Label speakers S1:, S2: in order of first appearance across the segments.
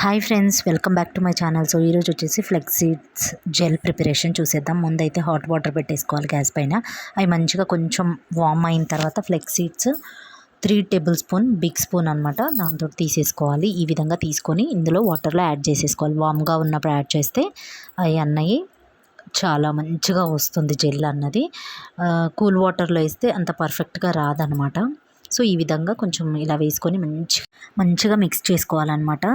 S1: Hi friends welcome back to my channel. So ఈరోజు వచ్చేసి ఫ్లెక్సీడ్స్ gel preparation చూసేద్దాం. ముందైతే హాట్ వాటర్ పెట్టేసుకోవాలి గ్యాస్ పైన. అవి మంచిగా కొంచెం వామ్ అయిన తర్వాత flaxseeds three tablespoon big spoon అనమాట దాంతో తీసేసుకోవాలి. ఈ విధంగా తీసుకొని ఇందులో వాటర్లో యాడ్ చేసేసుకోవాలి. వామ్గా ఉన్నప్పుడు యాడ్ చేస్తే అవి అన్నవి చాలా మంచిగా వస్తుంది జెల్ అన్నది. కూల్ వాటర్లో వేస్తే అంత పర్ఫెక్ట్గా రాదనమాట సో ఈ విధంగా కొంచెం ఇలా వేసుకొని మంచి మంచిగా మిక్స్ చేసుకోవాలన్నమాట.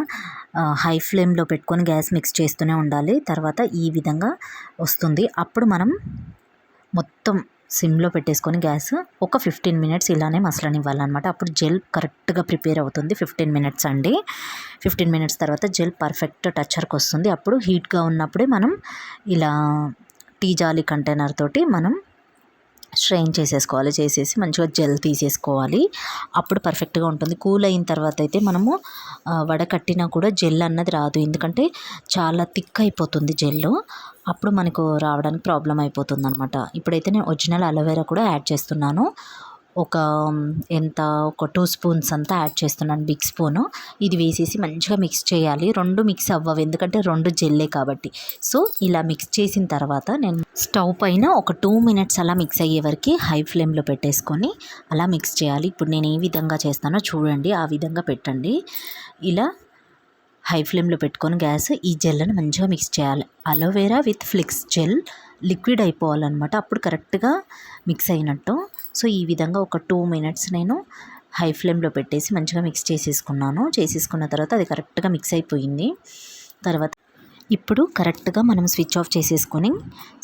S1: హై ఫ్లేమ్లో పెట్టుకొని గ్యాస్ మిక్స్ చేస్తూనే ఉండాలి. తర్వాత ఈ విధంగా వస్తుంది. అప్పుడు మనం మొత్తం సిమ్లో పెట్టేసుకొని గ్యాస్ ఒక ఫిఫ్టీన్ మినిట్స్ ఇలానే మసలనివ్వాలన్నమాట. అప్పుడు జెల్ కరెక్ట్గా ప్రిపేర్ అవుతుంది. ఫిఫ్టీన్ మినిట్స్ అండి. ఫిఫ్టీన్ మినిట్స్ తర్వాత జెల్ పర్ఫెక్ట్ టచ్చర్కి వస్తుంది అప్పుడు హీట్గా ఉన్నప్పుడే మనం ఇలా టీ జాలి కంటైనర్ తోటి మనం స్ట్రెయిన్ చేసేసుకోవాలి చేసేసి మంచిగా జెల్ తీసేసుకోవాలి. అప్పుడు పర్ఫెక్ట్గా ఉంటుంది. కూల్ అయిన తర్వాత అయితే మనము వడకట్టినా కూడా జెల్ అన్నది రాదు. ఎందుకంటే చాలా థిక్ అయిపోతుంది జెల్ అప్పుడు మనకు రావడానికి ప్రాబ్లం అయిపోతుంది అనమాట ఇప్పుడైతే నేను ఒరిజినల్ అలోవెరా కూడా యాడ్ చేస్తున్నాను. ఒక ఎంత ఒక టూ స్పూన్స్ అంతా యాడ్ చేస్తున్నాను బిగ్ స్పూను. ఇది వేసేసి మంచిగా మిక్స్ చేయాలి. రెండు మిక్స్ అవ్వవు ఎందుకంటే రెండు జెల్లే కాబట్టి. సో ఇలా మిక్స్ చేసిన తర్వాత నేను స్టవ్ పైన ఒక టూ మినిట్స్ అలా మిక్స్ అయ్యే వరకు హై ఫ్లేమ్లో పెట్టేసుకొని అలా మిక్స్ చేయాలి. ఇప్పుడు నేను ఏ విధంగా చేస్తానో చూడండి ఆ విధంగా పెట్టండి. ఇలా హై ఫ్లేమ్లో పెట్టుకొని గ్యాస్ ఈ జెల్ని మంచిగా మిక్స్ చేయాలి. Aloe vera with flax gel liquid అయిపోవాలన్నమాట. అప్పుడు కరెక్ట్గా మిక్స్ అయినట్టు. సో ఈ విధంగా ఒక టూ మినిట్స్ నేను హై ఫ్లేమ్లో పెట్టేసి మంచిగా మిక్స్ చేసేసుకున్నాను. చేసేసుకున్న తర్వాత అది కరెక్ట్గా మిక్స్ అయిపోయింది. తర్వాత ఇప్పుడు కరెక్ట్గా మనం స్విచ్ ఆఫ్ చేసేసుకొని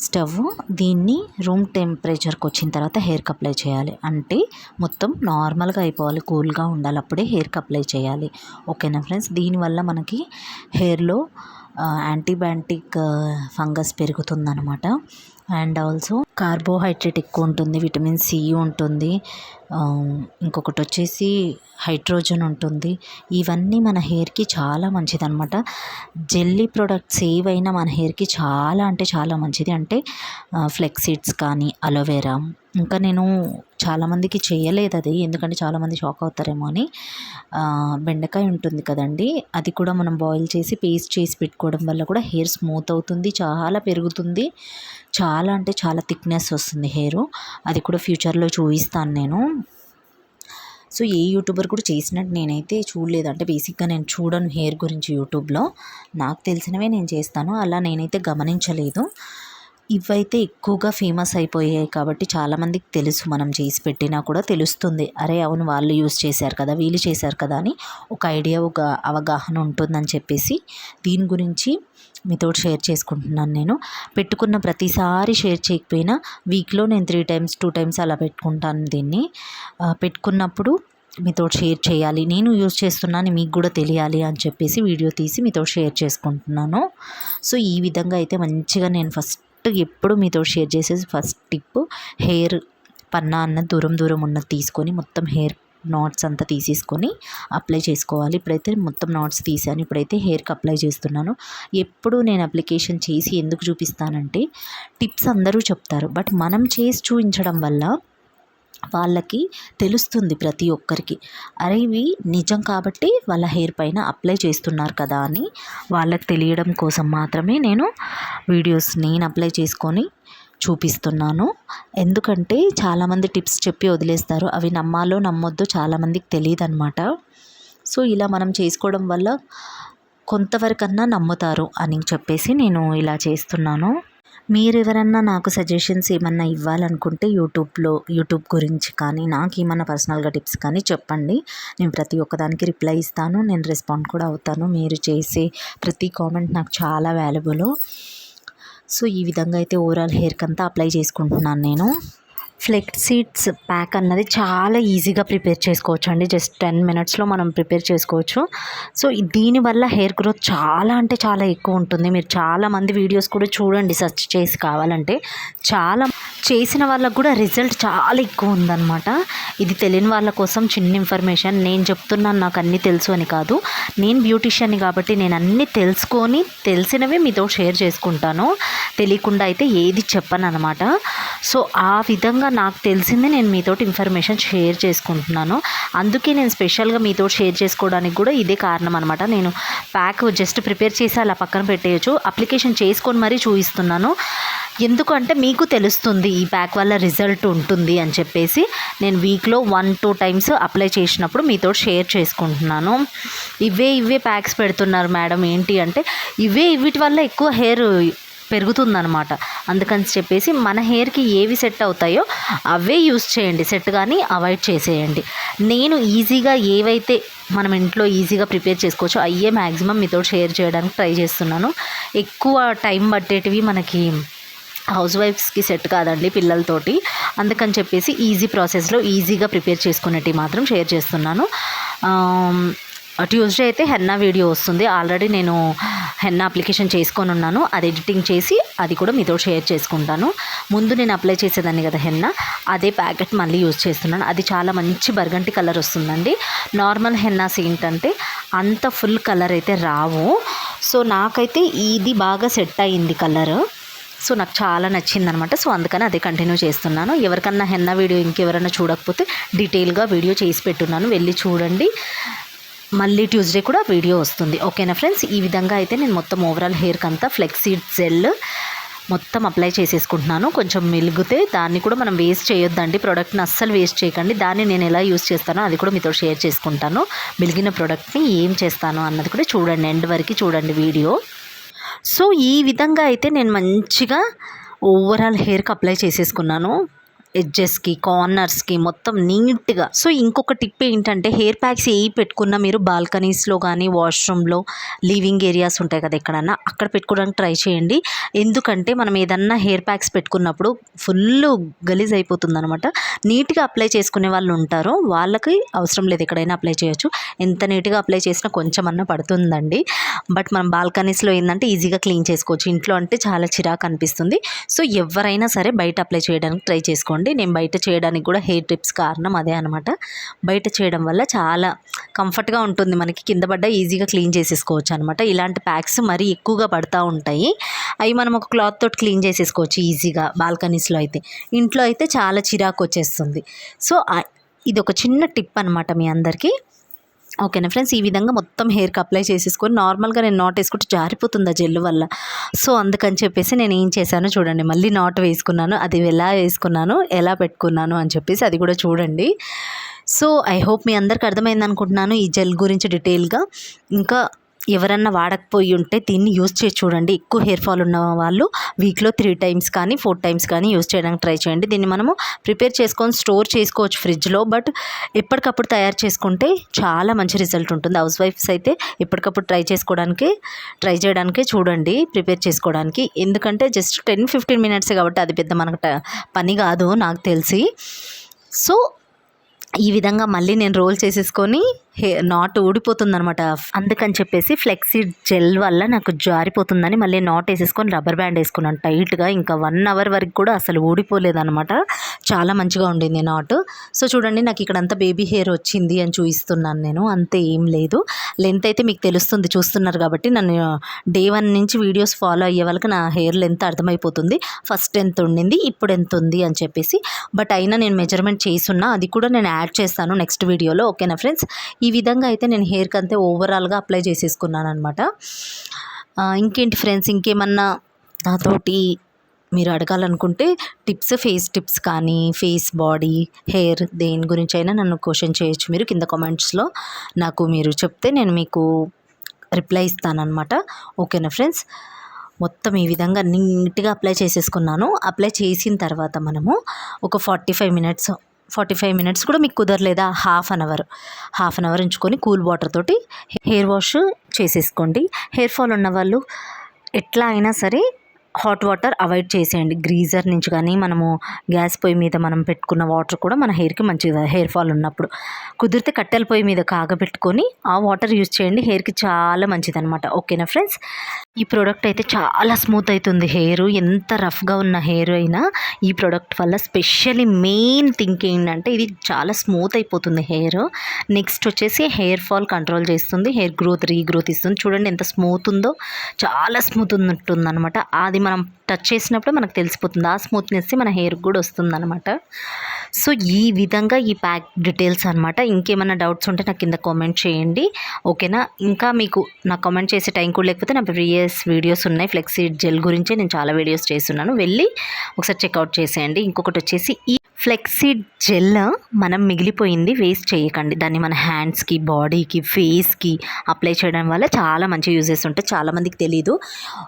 S1: స్టవ్ దీన్ని రూమ్ టెంపరేచర్కి వచ్చిన తర్వాత హెయిర్కి అప్లై చేయాలి. అంటే మొత్తం నార్మల్గా అయిపోవాలి. కూల్గా ఉండాలి. అప్పుడే హెయిర్కి అప్లై చేయాలి. ఓకేనా ఫ్రెండ్స్? దీనివల్ల మనకి హెయిర్లో యాంటీబయాటిక్ ఫంగస్ పెరుగుతుందనమాట అండ్ ఆల్సో కార్బోహైడ్రేట్ ఎక్కువ ఉంటుంది విటమిన్ సి ఉంటుంది. ఇంకొకటి వచ్చేసి హైడ్రోజన్ ఉంటుంది. ఇవన్నీ మన హెయిర్కి చాలా మంచిది అనమాట జెల్లీ ప్రొడక్ట్స్ ఏవైనా మన హెయిర్కి చాలా అంటే చాలా మంచిది. అంటే ఫ్లెక్సీడ్స్ కానీ అలోవెరా. ఇంకా నేను చాలామందికి చేయలేదు అది. ఎందుకంటే చాలామంది షాక్ అవుతారేమో అని. బెండకాయ ఉంటుంది కదండి. అది కూడా మనం బాయిల్ చేసి పేస్ట్ చేసి పెట్టుకోవడం వల్ల కూడా హెయిర్ స్మూత్ అవుతుంది చాలా పెరుగుతుంది. చాలా అంటే చాలా థిక్నెస్ వస్తుంది హెయిర్. అది కూడా ఫ్యూచర్లో చూపిస్తాను నేను. సో ఏ యూట్యూబర్ కూడా చేసినట్టు నేనైతే చూడలేదు. అంటే బేసిక్గా నేను చూడను హెయిర్ గురించి యూట్యూబ్లో. నాకు తెలిసినవే నేను చేస్తాను. అలా నేనైతే గమనించలేదు. ఇవైతే ఎక్కువగా ఫేమస్ అయిపోయాయి కాబట్టి చాలామందికి తెలుసు మనం చేసి పెట్టినా కూడా తెలుస్తుంది. అరే అవును వాళ్ళు యూస్ చేశారు కదా వీళ్ళు చేశారు కదా అని ఒక ఐడియా ఒక అవగాహన ఉంటుందని చెప్పేసి దీని గురించి మీతో షేర్ చేసుకుంటున్నాను నేను. పెట్టుకున్న ప్రతిసారి షేర్ చేయకపోయినా వీక్లో నేను త్రీ టైమ్స్ టూ టైమ్స్ అలా పెట్టుకుంటాను దీన్ని. పెట్టుకున్నప్పుడు మీతో షేర్ చేయాలి. నేను యూజ్ చేస్తున్నాను మీకు కూడా తెలియాలి అని చెప్పేసి వీడియో తీసి మీతో షేర్ చేసుకుంటున్నాను. సో ఈ విధంగా అయితే మంచిగా నేను ఫస్ట్ ఎప్పుడు మీతో షేర్ చేసేసి ఫస్ట్ టిప్ హెయిర్ పన్నా అన్న దూరం దూరం ఉన్నది తీసుకొని మొత్తం హెయిర్ నాట్స్ అంతా తీసేసుకొని అప్లై చేసుకోవాలి. ఇప్పుడైతే మొత్తం నాట్స్ తీసాను. ఇప్పుడైతే హెయిర్కి అప్లై చేస్తున్నాను. ఎప్పుడు నేను అప్లికేషన్ చేసి ఎందుకు చూపిస్తానంటే టిప్స్ అందరూ చెప్తారు. బట్ మనం చేసి చూపించడం వల్ల వాళ్ళకి తెలుస్తుంది ప్రతి ఒక్కరికి. అరే ఇవి నిజం కాబట్టి వాళ్ళ హెయిర్ పైన అప్లై చేస్తున్నారు కదా అని వాళ్ళకి తెలియడం కోసం మాత్రమే నేను వీడియోస్ నేను అప్లై చేసుకొని చూపిస్తున్నాను. ఎందుకంటే చాలామంది టిప్స్ చెప్పి వదిలేస్తారు. అవి నమ్మాలో నమ్మొద్దో చాలామందికి తెలియదు అనమాట సో ఇలా మనం చేసుకోవడం వల్ల కొంతవరకన్నా నమ్ముతారు అని చెప్పేసి నేను ఇలా చేస్తున్నాను. మీరు ఎవరన్నా నాకు సజెషన్స్ ఏమన్నా ఇవ్వాలనుకుంటే యూట్యూబ్లో యూట్యూబ్ గురించి కానీ నాకు ఏమన్నా పర్సనల్గా టిప్స్ కానీ చెప్పండి. నేను ప్రతి ఒక్కదానికి రిప్లై ఇస్తాను. నేను రెస్పాండ్ కూడా అవుతాను. మీరు చేసే ప్రతి కామెంట్ నాకు చాలా వాల్యుబుల్. సో ఈ విధంగా అయితే ఓవరాల్ హెయిర్కి అంతా అప్లై చేసుకుంటున్నాను నేను. ఫ్లెక్స్ సీడ్స్ ప్యాక్ అన్నది చాలా ఈజీగా ప్రిపేర్ చేసుకోవచ్చు అండి జస్ట్ టెన్ మినిట్స్లో మనం ప్రిపేర్ చేసుకోవచ్చు. సో దీనివల్ల హెయిర్ గ్రోత్ చాలా అంటే చాలా ఎక్కువ ఉంటుంది. మీరు చాలామంది వీడియోస్ కూడా చూడండి సెర్చ్ చేసి కావాలంటే. చాలా చేసిన వాళ్ళకు కూడా రిజల్ట్ చాలా ఎక్కువ ఉందన్నమాట. ఇది తెలియని వాళ్ళ కోసం చిన్న ఇన్ఫర్మేషన్ నేను చెప్తున్నాను నాకు అన్నీ తెలుసు అని కాదు. నేను బ్యూటిషియన్ని కాబట్టి నేను అన్నీ తెలుసుకొని తెలిసినవి మీతో షేర్ చేసుకుంటాను. తెలియకుండా అయితే ఏది చెప్పను అనమాట సో ఆ విధంగా నాకు తెలిసింది నేను మీతోటి ఇన్ఫర్మేషన్ షేర్ చేసుకుంటున్నాను. అందుకే నేను స్పెషల్గా మీతో షేర్ చేసుకోవడానికి కూడా ఇదే కారణం అనమాట నేను ప్యాక్ జస్ట్ ప్రిపేర్ చేసి అలా పక్కన పెట్టేయచ్చు. అప్లికేషన్ చేసుకొని మరీ చూపిస్తున్నాను. ఎందుకంటే మీకు తెలుస్తుంది ఈ ప్యాక్ వల్ల రిజల్ట్ ఉంటుంది అని చెప్పేసి నేను వీక్లో వన్ టూ టైమ్స్ అప్లై చేసినప్పుడు మీతో షేర్ చేసుకుంటున్నాను. ఇవే ఇవే ప్యాక్స్ పెడుతున్నారు మేడం. ఏంటి అంటే ఇవే వీటి వల్ల ఎక్కువ హెయిర్ పెరుగుతుందనమాట అందుకని చెప్పేసి మన హెయిర్కి ఏవి సెట్ అవుతాయో అవే యూస్ చేయండి. సెట్ కానీ అవాయిడ్ చేసేయండి. నేను ఈజీగా ఏవైతే మనం ఇంట్లో ఈజీగా ప్రిపేర్ చేసుకోవచ్చో అయ్యే మ్యాక్సిమం మీతో షేర్ చేయడానికి ట్రై చేస్తున్నాను. ఎక్కువ టైం పట్టేటివి మనకి హౌస్ వైఫ్స్కి సెట్ కాదండి పిల్లలతోటి. అందుకని చెప్పేసి ఈజీ ప్రాసెస్లో ఈజీగా ప్రిపేర్ చేసుకునేటివి మాత్రం షేర్ చేస్తున్నాను. ట్యూస్డే అయితే హెన్నా వీడియో వస్తుంది. ఆల్రెడీ నేను హెన్నా అప్లికేషన్ చేసుకొని ఉన్నాను. అది ఎడిటింగ్ చేసి అది కూడా మీతో షేర్ చేసుకుంటాను. ముందు నేను అప్లై చేసేదాన్ని కదా హెన్నా. అదే ప్యాకెట్ మళ్ళీ యూజ్ చేస్తున్నాను. అది చాలా మంచి బర్గంటి కలర్ వస్తుందండి. నార్మల్ హెన్నాస్ ఏంటంటే అంత ఫుల్ కలర్ అయితే రావు. సో నాకైతే ఇది బాగా సెట్ అయ్యింది కలర్ సో నాకు చాలా నచ్చింది అనమాట సో అందుకని అదే కంటిన్యూ చేస్తున్నాను. ఎవరికన్నా హెన్నా వీడియో ఇంకెవరైనా చూడకపోతే డీటెయిల్గా వీడియో చేసి పెట్టున్నాను. వెళ్ళి చూడండి. మళ్ళీ ట్యూస్డే కూడా వీడియో వస్తుంది. ఓకేనా ఫ్రెండ్స్? ఈ విధంగా అయితే నేను మొత్తం ఓవరాల్ హెయిర్కి అంతా ఫ్లెక్సీడ్ జెల్ మొత్తం అప్లై చేసేసుకుంటున్నాను. కొంచెం మెలుగుతే దాన్ని కూడా మనం వేస్ట్ చేయొద్దండి. ప్రోడక్ట్ని అస్సలు వేస్ట్ చేయకండి. దాన్ని నేను ఎలా యూస్ చేస్తానో అది కూడా మీతో షేర్ చేసుకుంటాను. మెలిగిన ప్రోడక్ట్ని ఏం చేస్తాను అన్నది కూడా చూడండి. ఎండ్ వరకు చూడండి వీడియో. సో ఈ విధంగా అయితే నేను మంచిగా ఓవరాల్ హెయిర్కి అప్లై చేసేసుకున్నాను. ఎడ్జెస్కి కార్నర్స్కి మొత్తం నీట్గా. సో ఇంకొక టిప్ ఏంటంటే హెయిర్ ప్యాక్స్ ఏ పెట్టుకున్నా మీరు బాల్కనీస్లో కానీ వాష్రూమ్లో లివింగ్ ఏరియాస్ ఉంటాయి కదా ఎక్కడన్నా అక్కడ పెట్టుకోవడానికి ట్రై చేయండి. ఎందుకంటే మనం ఏదన్నా హెయిర్ ప్యాక్స్ పెట్టుకున్నప్పుడు ఫుల్ గలీజ్ అయిపోతుందనమాట నీట్గా అప్లై చేసుకునే వాళ్ళు ఉంటారు. వాళ్ళకి అవసరం లేదు ఎక్కడైనా అప్లై చేయొచ్చు. ఎంత నీట్గా అప్లై చేసినా కొంచెం అన్న పడుతుందండి. బట్ మనం బాల్కనీస్లో ఏంటంటే ఈజీగా క్లీన్ చేసుకోవచ్చు. ఇంట్లో అంటే చాలా చిరాకు అనిపిస్తుంది. సో ఎవరైనా సరే బయట అప్లై చేయడానికి ట్రై చేసుకోండి. నేను బయట చేయడానికి కూడా హెయిర్ టిప్స్ కారణం అదే అనమాట బయట చేయడం వల్ల చాలా కంఫర్ట్గా ఉంటుంది మనకి. కింద పడ్డ ఈజీగా క్లీన్ చేసేసుకోవచ్చు అనమాట ఇలాంటి ప్యాక్స్ మరీ ఎక్కువగా పడుతూ ఉంటాయి. అవి మనం ఒక క్లాత్ తోటి క్లీన్ చేసేసుకోవచ్చు ఈజీగా బాల్కనీస్లో అయితే. ఇంట్లో అయితే చాలా చిరాకు వచ్చేస్తుంది. సో ఇది ఒక చిన్న టిప్ అనమాట మీ అందరికీ. ఓకేనా ఫ్రెండ్స్? ఈ విధంగా మొత్తం హెయిర్కి అప్లై చేసేసుకొని నార్మల్గా నేను నాట్ వేసుకుంటే జారిపోతుంది ఆ జెల్ వల్ల? సో అందుకని చెప్పేసి నేను ఏం చేశానో చూడండి. మళ్ళీ నాట్ వేసుకున్నాను. అది ఎలా వేసుకున్నాను? ఎలా పెట్టుకున్నాను? అని చెప్పేసి అది కూడా చూడండి. సో ఐ హోప్ మీ అందరికి అర్థమైంది అనుకుంటున్నాను ఈ జెల్ గురించి డీటెయిల్గా ఇంకా ఎవరన్నా వాడకపోయి ఉంటే దీన్ని యూజ్ చేసి చూడండి. ఎక్కువ హెయిర్ ఫాల్ ఉన్న వాళ్ళు వీక్లో త్రీ టైమ్స్ కానీ ఫోర్ టైమ్స్ కానీ యూజ్ చేయడానికి ట్రై చేయండి. దీన్ని మనము ప్రిపేర్ చేసుకొని స్టోర్ చేసుకోవచ్చు ఫ్రిడ్జ్లో. బట్ ఎప్పటికప్పుడు తయారు చేసుకుంటే చాలా మంచి రిజల్ట్ ఉంటుంది. హౌస్ వైఫ్స్ అయితే ఎప్పటికప్పుడు ట్రై చేసుకోవడానికి ట్రై చేయడానికి చూడండి ప్రిపేర్ చేసుకోవడానికి. ఎందుకంటే జస్ట్ టెన్ ఫిఫ్టీన్ మినిట్స్ కాబట్టి అది పెద్ద మనకు పని కాదు నాకు తెలిసి. సో ఈ విధంగా మళ్ళీ నేను రోల్ చేసేసుకొని హే నాట్ ఊడిపోతుంది అనమాట అందుకని చెప్పేసి ఫ్లెక్సీ జెల్ వల్ల నాకు జారిపోతుందని మళ్ళీ నాట్ వేసేసుకొని రబ్బర్ బ్యాండ్ వేసుకున్నాను. టైట్గా ఇంకా వన్ అవర్ వరకు కూడా అసలు ఊడిపోలేదనమాట చాలా మంచిగా ఉండింది నాట్. సో చూడండి నాకు ఇక్కడ అంతా బేబీ హెయిర్ వచ్చింది అని చూపిస్తున్నాను నేను. అంతే ఏం లేదు. లెంత్ అయితే మీకు తెలుస్తుంది చూస్తున్నారు కాబట్టి. నన్ను డే వన్ నుంచి వీడియోస్ ఫాలో అయ్యే వాళ్ళకి నా హెయిర్ లెంత్ అర్థమైపోతుంది. ఫస్ట్ ఎంత ఉండింది ఇప్పుడు ఎంత ఉంది అని చెప్పేసి. బట్ అయినా నేను మెజర్మెంట్ చేసున్నా అది కూడా నేను యాడ్ చేస్తాను నెక్స్ట్ వీడియోలో ఓకేనా ఫ్రెండ్స్? ఈ విధంగా అయితే నేను హెయిర్కి అంతే ఓవరాల్గా అప్లై చేసేసుకున్నాను అనమాట ఇంకేంటి ఫ్రెండ్స్ ఇంకేమన్నా? నాతోటి మీరు అడగాలనుకుంటే టిప్స్ ఫేస్ టిప్స్ కానీ ఫేస్ బాడీ హెయిర్ దేని గురించి అయినా నన్ను క్వశ్చన్ చేయొచ్చు మీరు కింద కామెంట్స్లో. నాకు మీరు చెప్తే నేను మీకు రిప్లై ఇస్తానమాట ఓకేనా ఫ్రెండ్స్? మొత్తం ఈ విధంగా నీట్గా అప్లై చేసేసుకున్నాను. అప్లై చేసిన తర్వాత మనము ఒక forty five minutes forty five minutes కూడా మీకు కుదరలేదా? Half an hour half an hour ఉంచుకొని కూల్ వాటర్ తోటి హెయిర్ వాష్ చేసేసుకోండి. హెయిర్ ఫాల్ ఉన్న వాళ్ళు ఎట్లా అయినా సరే హాట్ వాటర్ అవాయిడ్ చేసేయండి. గ్రీజర్ నుంచి కానీ మనము గ్యాస్ పొయ్యి మీద మనం పెట్టుకున్న వాటర్ కూడా మన హెయిర్కి మంచిది హెయిర్ ఫాల్ ఉన్నప్పుడు. కుదిరితే కట్టెల పొయ్యి మీద కాగబెట్టుకొని ఆ వాటర్ యూజ్ చేయండి. హెయిర్కి చాలా మంచిది అనమాట ఓకేనా ఫ్రెండ్స్? ఈ ప్రోడక్ట్ అయితే చాలా స్మూత్ అవుతుంది హెయిర్. ఎంత రఫ్గా ఉన్న హెయిర్ అయినా ఈ ప్రోడక్ట్ వల్ల స్పెషల్లీ మెయిన్ థింక్ ఏంటంటే ఇది చాలా స్మూత్ అయిపోతుంది హెయిర్. నెక్స్ట్ వచ్చేసి హెయిర్ ఫాల్ కంట్రోల్ చేస్తుంది. హెయిర్ గ్రోత్ రీగ్రోత్ ఇస్తుంది. చూడండి ఎంత స్మూత్ ఉందో. చాలా స్మూత్ ఉన్నట్టుందనమాట అది మనం టచ్ చేసినప్పుడు మనకు తెలిసిపోతుంది. ఆ స్మూత్నెస్ మన హెయిర్కి కూడా వస్తుంది అనమాట సో ఈ విధంగా ఈ ప్యాక్ డీటెయిల్స్ అనమాట ఇంకేమైనా డౌట్స్ ఉంటే నాకు కింద కామెంట్ చేయండి. ఓకేనా? ఇంకా మీకు నాకు కామెంట్ చేసే టైం కూడా లేకపోతే నా ప్రీవియస్ వీడియోస్ ఉన్నాయి. ఫ్లెక్సీ జెల్ గురించి నేను చాలా వీడియోస్ చేస్తున్నాను. వెళ్ళి ఒకసారి చెక్అవుట్ చేసేయండి. ఇంకొకటి వచ్చేసి ఈ ఫ్లెక్సీ జెల్ మనం మిగిలిపోయింది వేస్ట్ చేయకండి. దాన్ని మన హ్యాండ్స్కి బాడీకి ఫేస్కి అప్లై చేయడం వల్ల చాలా మంచి యూజెస్ ఉంటాయి. చాలామందికి తెలీదు.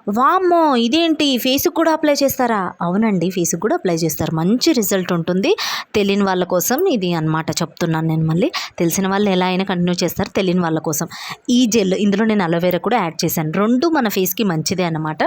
S1: వామ్మో! ఇదేంటి? ఫేస్కి కూడా అప్లై చేస్తారా? అవునండి ఫేస్కి కూడా అప్లై చేస్తారు. మంచి రిజల్ట్ ఉంటుంది. తెలియని వాళ్ళ కోసం ఇది అన్నమాట చెప్తున్నాను నేను మళ్ళీ. తెలిసిన వాళ్ళు ఎలా అయినా కంటిన్యూ చేస్తారు. తెలియని వాళ్ళ కోసం. ఈ జెల్ ఇందులో నేను అలోవేరా కూడా యాడ్ చేశాను. రెండు మన ఫేస్ ఫేస్కి మంచిదే అన్నమాట.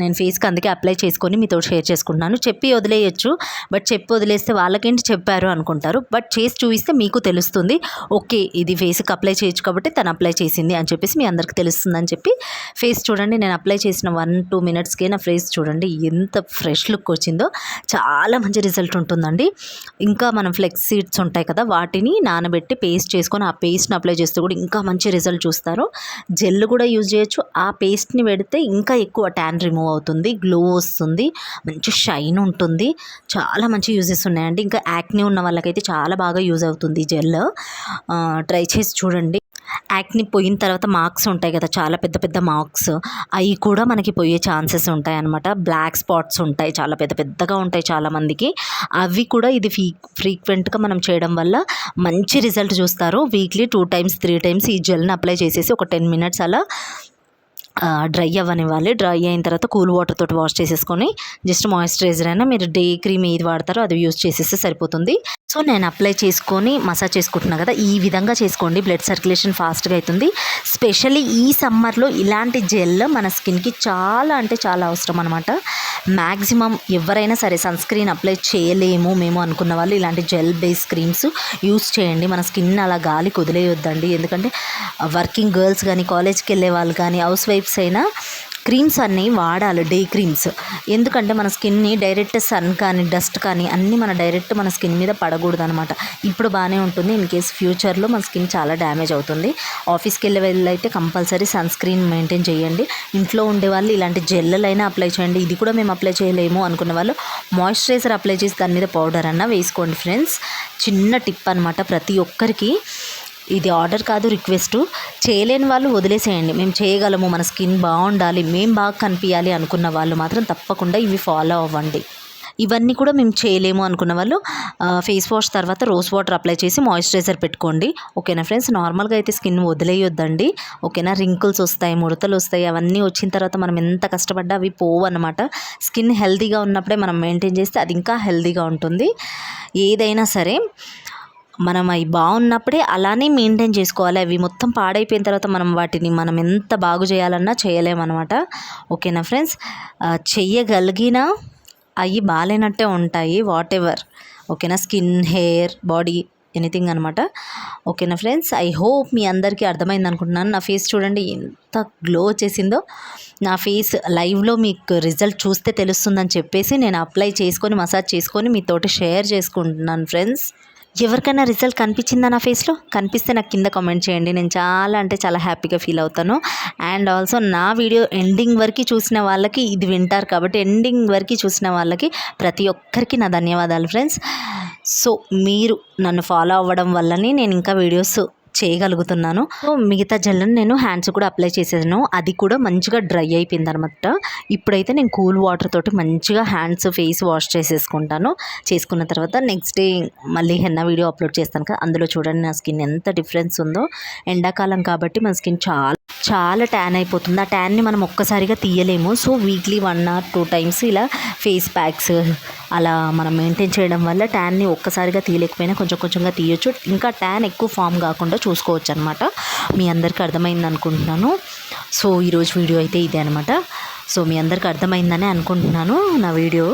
S1: నేను ఫేస్కి అందుకే అప్లై చేసుకొని మీతో షేర్ చేసుకుంటున్నాను. చెప్పి వదిలేయచ్చు. బట్ చెప్పి వదిలేస్తే వాళ్ళకేంటి చెప్పారు అనుకుంటారు. బట్ చేసి చూపిస్తే మీకు తెలుస్తుంది. ఓకే ఇది ఫేస్కి అప్లై చేయొచ్చు కాబట్టి తను అప్లై చేసింది అని చెప్పేసి మీ అందరికి తెలుస్తుందని చెప్పి ఫేస్ చూడండి. నేను అప్లై చేసిన వన్ టూ మినిట్స్కే నా ఫేస్ చూడండి. ఎంత ఫ్రెష్ లుక్ వచ్చిందో. చాలా మంచి రిజల్ట్ ఉంటుందండి. ఇంకా మనం ఫ్లెక్స్ సీడ్స్ ఉంటాయి కదా వాటిని నానబెట్టి పేస్ట్ చేసుకొని ఆ పేస్ట్ని అప్లై చేస్తే కూడా ఇంకా మంచి రిజల్ట్ చూస్తారు. జెల్ కూడా యూజ్ చేయొచ్చు. ఆ పేస్ట్ని పెడితే ఇంకా ఎక్కువ ట్యాన్ రిమూవ్ అవుతుంది గ్లో వస్తుంది మంచి షైన్ ఉంటుంది. చాలా మంచి యూజెస్ ఉన్నాయండి. ఇంకా యాక్ని ఉన్న వాళ్ళకైతే చాలా బాగా యూజ్ అవుతుంది జెల్ ట్రై చేసి చూడండి. యాక్ని పోయిన తర్వాత మార్క్స్ ఉంటాయి కదా చాలా పెద్ద పెద్ద మార్క్స్ అవి కూడా మనకి పోయే ఛాన్సెస్ ఉంటాయి అనమాట బ్లాక్ స్పాట్స్ ఉంటాయి చాలా పెద్ద పెద్దగా ఉంటాయి చాలామందికి అవి కూడా ఇది ఫీ ఫ్రీక్వెంట్గా మనం చేయడం వల్ల మంచి రిజల్ట్ చూస్తారు. Weekly two times three times ఈ జెల్ని అప్లై చేసేసి ఒక టెన్ మినిట్స్ అలా డ్రై అవ్వనివ్వాలి. డ్రై అయిన తర్వాత కూల్ వాటర్ తోటి వాష్ చేసేసుకొని జస్ట్ మాయిశ్చరైజర్ అయినా మీరు డే క్రీమ్ ఏది వాడతారో అది యూస్ చేసేస్తే సరిపోతుంది. సో నేను అప్లై చేసుకొని మసాజ్ చేసుకుంటున్నా కదా ఈ విధంగా చేసుకోండి. బ్లడ్ సర్క్యులేషన్ ఫాస్ట్గా అవుతుంది స్పెషల్లీ ఈ సమ్మర్లో ఇలాంటి జెల్ మన స్కిన్కి చాలా అంటే చాలా అవసరం అనమాట మ్యాక్సిమం ఎవరైనా సరే సన్ స్క్రీన్ అప్లై చేయలేము మేము అనుకున్న వాళ్ళు ఇలాంటి జెల్ బేస్ క్రీమ్స్ యూస్ చేయండి. మన స్కిన్ అలా గాలి కుదిలేయొద్దండి. ఎందుకంటే వర్కింగ్ గర్ల్స్ కానీ కాలేజ్కి వెళ్ళే వాళ్ళు కానీ హౌస్ వైఫ్స్ అయినా క్రీమ్స్ అన్నీ వాడాలి డే క్రీమ్స్. ఎందుకంటే మన స్కిన్ని డైరెక్ట్ సన్ కానీ డస్ట్ కానీ అన్నీ మన డైరెక్ట్ మన స్కిన్ మీద పడకూడదు అనమాట ఇప్పుడు బాగానే ఉంటుంది. ఇన్ కేస్ ఫ్యూచర్లో మన స్కిన్ చాలా డ్యామేజ్ అవుతుంది. ఆఫీస్కి వెళ్ళే వెళ్ళైతే కంపల్సరీ సన్ స్క్రీన్ మెయింటైన్ చేయండి. ఇంట్లో ఉండే వాళ్ళు ఇలాంటి జెల్లలైనా అప్లై చేయండి. ఇది కూడా మేము అప్లై చేయలేము అనుకున్న వాళ్ళు మాయిశ్చరైజర్ అప్లై చేసి దాని మీద పౌడర్ అన్న వేసుకోండి ఫ్రెండ్స్. చిన్న టిప్ అనమాట ప్రతి ఒక్కరికి. ఇది ఆర్డర్ కాదు రిక్వెస్ట్. చేయలేని వాళ్ళు వదిలేసేయండి. మేము చేయగలము మన స్కిన్ బాగుండాలి మేము బాగా కనిపించాలి అనుకున్న వాళ్ళు మాత్రం తప్పకుండా ఇవి ఫాలో అవ్వండి. ఇవన్నీ కూడా మేము చేయలేము అనుకున్న వాళ్ళు ఫేస్ వాష్ తర్వాత రోజ్ వాటర్ అప్లై చేసి మాయిశ్చరైజర్ పెట్టుకోండి. ఓకేనా ఫ్రెండ్స్? నార్మల్గా అయితే స్కిన్ వదిలేయొద్దండి. ఓకేనా? రింకుల్స్ వస్తాయి ముడతలు వస్తాయి అవన్నీ వచ్చిన తర్వాత మనం ఎంత కష్టపడ్డా అవి పోవు అనమాట స్కిన్ హెల్తీగా ఉన్నప్పుడే మనం మెయింటైన్ చేస్తే అది ఇంకా హెల్తీగా ఉంటుంది. ఏదైనా సరే మనం అవి బాగున్నప్పుడే అలానే మెయింటైన్ చేసుకోవాలి. అవి మొత్తం పాడైపోయిన తర్వాత మనం వాటిని మనం ఎంత బాగు చేయాలన్నా చేయలేమన్నమాట. ఓకేనా ఫ్రెండ్స్? చెయ్యగలిగినా అవి బాగాలేనట్టే ఉంటాయి. వాట్ ఎవర్ ఓకేనా? స్కిన్ హెయిర్ బాడీ ఎనీథింగ్ అనమాట ఓకేనా ఫ్రెండ్స్? ఐ హోప్ మీ అందరికీ అర్థమైంది అనుకుంటున్నాను. నా ఫేస్ చూడండి ఎంత గ్లో వచ్చేసిందో. నా ఫేస్ లైవ్లో మీకు రిజల్ట్ చూస్తే తెలుస్తుందని చెప్పేసి నేను అప్లై చేసుకొని మసాజ్ చేసుకొని మీతోటి షేర్ చేసుకుంటున్నాను ఫ్రెండ్స్. ఎవరికైనా రిజల్ట్ కనిపించిందా నా ఫేస్లో కనిపిస్తే నాకు కింద కామెంట్ చేయండి. నేను చాలా అంటే చాలా హ్యాపీగా ఫీల్ అవుతాను. అండ్ ఆల్సో నా వీడియో ఎండింగ్ వరకు చూసిన వాళ్ళకి ఇది వింటారు కాబట్టి ఎండింగ్ వరకు చూసిన వాళ్ళకి ప్రతి ఒక్కరికి నా ధన్యవాదాలు ఫ్రెండ్స్ సో మీరు నన్ను ఫాలో అవ్వడం వల్లనే నేను ఇంకా వీడియోస్ చేయగలుగుతున్నాను. మిగతా జెల్ని నేను హ్యాండ్స్ కూడా అప్లై చేసేసాను. అది కూడా మంచిగా డ్రై అయిపోయింది అనమాట ఇప్పుడైతే నేను కూల్ వాటర్ తోటి మంచిగా హ్యాండ్స్ ఫేస్ వాష్ చేసేసుకుంటాను. చేసుకున్న తర్వాత నెక్స్ట్ డే మళ్ళీ హెన్న వీడియో అప్లోడ్ చేస్తాను కదా అందులో చూడండి నా స్కిన్ ఎంత డిఫరెన్స్ ఉందో. ఎండాకాలం కాబట్టి మన స్కిన్ చాలా చాలా ట్యాన్ అయిపోతుంది. ఆ ట్యాన్ని మనం ఒక్కసారిగా తీయలేము. So weekly one or two times ఇలా ఫేస్ ప్యాక్స్ అలా మనం మెయింటైన్ చేయడం వల్ల ట్యాన్ని ఒక్కసారిగా తీయలేకపోయినా కొంచెం కొంచెంగా తీయొచ్చు. ఇంకా ట్యాన్ ఎక్కువ ఫామ్ కాకుండా చూసుకోవచ్చు అనమాట మీ అందరికీ అర్థమైంది అనుకుంటున్నాను. సో ఈరోజు వీడియో అయితే ఇదే అనమాట సో మీ అందరికీ అర్థమైందని అనుకుంటున్నాను నా video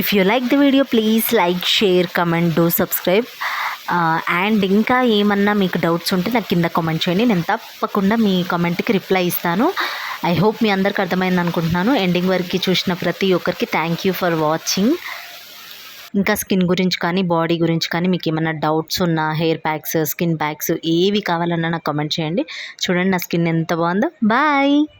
S1: if you like the video please like share comment do subscribe and ఇంకా ఏమన్నా మీకు డౌట్స్ ఉంటే నాకు కింద కామెంట్ చేయండి. నేను తప్పకుండా మీ కామెంట్కి రిప్లై ఇస్తాను. ఐ హోప్ మీ అందరికి అర్థమైంది అనుకుంటున్నాను. ఎండింగ్ వరకు చూసిన ప్రతి ఒక్కరికి థ్యాంక్ యూ ఫర్ వాచింగ్ ఇంకా స్కిన్ గురించి కానీ బాడీ గురించి కానీ మీకు ఏమైనా డౌట్స్ ఉన్నా హెయిర్ ప్యాక్స్ స్కిన్ ప్యాక్స్ ఏవి కావాలన్నా నాకు కమెంట్ చేయండి. చూడండి నా స్కిన్ ఎంత బాగుందో. బాయ్